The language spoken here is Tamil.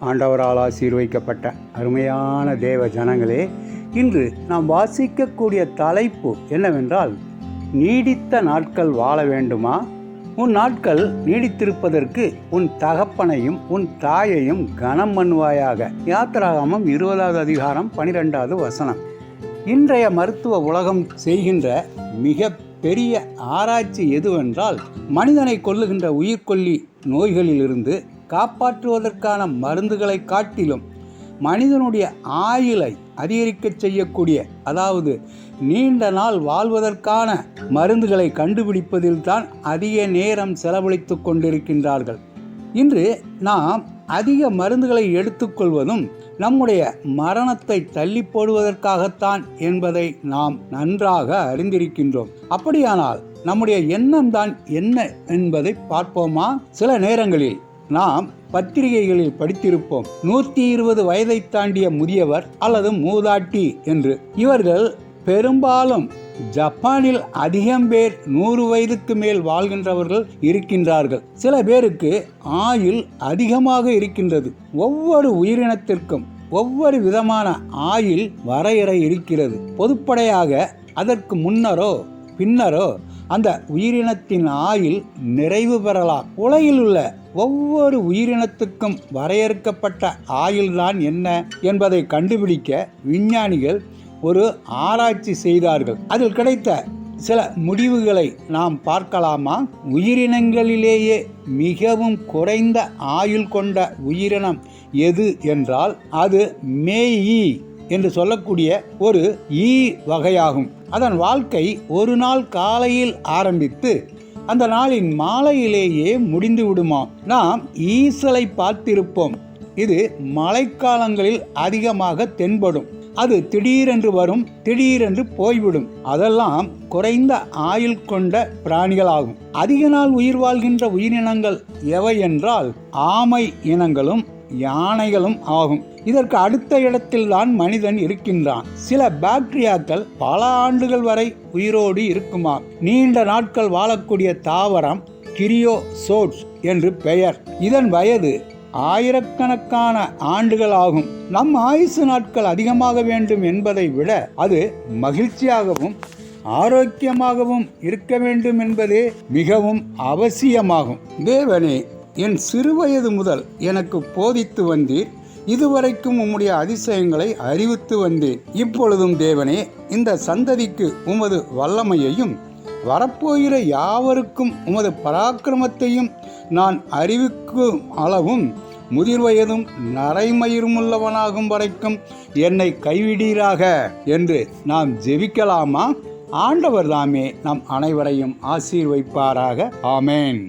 ஆண்டவரால் ஆசீர்வைக்கப்பட்ட அருமையான தேவ ஜனங்களே இன்று நாம் வாசிக்கக்கூடிய தலைப்பு என்னவென்றால் நீடித்த நாட்கள் வாழ வேண்டுமா? உன் நாட்கள் நீடித்திருப்பதற்கு உன் தகப்பனையும் உன் தாயையும் கனம் பண்ணுவாயாக. யாத்திராகமம் இருபதாவது அதிகாரம் பனிரெண்டாவது வசனம். இன்றைய மருத்துவ உலகம் செய்கின்ற மிக பெரிய ஆராய்ச்சி எதுவென்றால் மனிதனை கொல்லுகின்ற உயிர்கொல்லி நோய்களிலிருந்து காப்பாற்றுவதற்கான மருந்துகளை காட்டிலும் மனிதனுடைய ஆயுளை அதிகரிக்கச் செய்யக்கூடிய அதாவது நீண்ட நாள் வாழ்வதற்கான மருந்துகளை கண்டுபிடிப்பதில் தான் அதிக நேரம் செலவழித்து கொண்டிருக்கின்றார்கள். இன்று நாம் அதிக மருந்துகளை எடுத்துக்கொள்வதும் நம்முடைய மரணத்தை தள்ளி போடுவதற்காகத்தான் என்பதை நாம் நன்றாக அறிந்திருக்கின்றோம். அப்படியானால் நம்முடைய எண்ணம் தான் என்ன என்பதை பார்ப்போமா? சில நேரங்களில் நாம் பத்திரிகைகளில் படித்திருப்போம். நூற்றி இருபது வயதை தாண்டிய முதியவர் அல்லது மூதாட்டி என்று. இவர்கள் பெரும்பாலும் ஜப்பானில் அதிகம் பேர் நூறு வயதுக்கு மேல் வாழ்கின்றவர்கள் இருக்கின்றார்கள். சில பேருக்கு ஆயுள் அதிகமாக இருக்கின்றது. ஒவ்வொரு உயிரினத்திற்கும் ஒவ்வொரு விதமான ஆயுள் வரையறை இருக்கிறது. பொதுப்படையாக அதற்கு முன்னரோ பின்னரோ அந்த உயிரினத்தின் ஆயுள் நிறைவு பெறலாம். உலகில் உள்ள ஒவ்வொரு உயிரினத்துக்கும் வரையறுக்கப்பட்ட ஆயுள்தான் என்ன என்பதை கண்டுபிடிக்க விஞ்ஞானிகள் ஒரு ஆராய்ச்சி செய்தார்கள். அதில் கிடைத்த சில முடிவுகளை நாம் பார்க்கலாமா? உயிரினங்களிலேயே மிகவும் குறைந்த ஆயுள் கொண்ட உயிரினம் எது என்றால் அது மேயி. என்று சொல்லக்கூடிய ஒரு ஈ வகையாகும். அதன் வாழ்க்கை ஒரு நாள் காலையில் ஆரம்பித்து அந்த நாளின் மாலையிலேயே முடிந்து விடுமாம் நாம் ஈசலை பார்த்திருப்போம். இது மழைக்காலங்களில் அதிகமாக தென்படும். அது திடீரென்று வரும் திடீரென்று போய்விடும். அதெல்லாம் குறைந்த ஆயுள் கொண்ட பிராணிகளாகும். அதிக நாள் உயிர் வாழ்கின்ற உயிரினங்கள் எவை என்றால் ஆமை இனங்களும் யானைகளும் ஆகும். இதற்கு அடுத்த இடத்தில்தான் மனிதன் இருக்கின்றான். சில பாக்டீரியாக்கள் பல ஆண்டுகள் வரை உயிரோடு இருக்குமா? நீண்ட நாட்கள் வாழக்கூடிய தாவரம் கிரியோசோட்ஸ் என்று பெயர். இதன் வயது ஆயிரக்கணக்கான ஆண்டுகள் ஆகும். நம் ஆயுசு நாட்கள் அதிகமாக வேண்டும் என்பதை விட அது மகிழ்ச்சியாகவும் ஆரோக்கியமாகவும் இருக்க வேண்டும் என்பதே மிகவும் அவசியமாகும். தேவனே என் சிறுவயது முதல் எனக்கு போதித்து வந்தீர். இதுவரைக்கும் உம்முடைய அதிசயங்களை அறிவித்து வந்தேன். இப்பொழுதும் தேவனே இந்த சந்ததிக்கு உமது வல்லமையையும் வரப்போகிற யாவருக்கும் உமது பராக்கிரமத்தையும் நான் அறிவிக்கும் அளவும் முதிர் வயதும் நரைமயிருமுள்ளவனாகும் வரைக்கும் என்னை கைவிடீராக என்று நாம் ஜெபிக்கலாமா? ஆண்டவர் தாமே நம் அனைவரையும் ஆசீர்வைப்பாராக. ஆமேன்.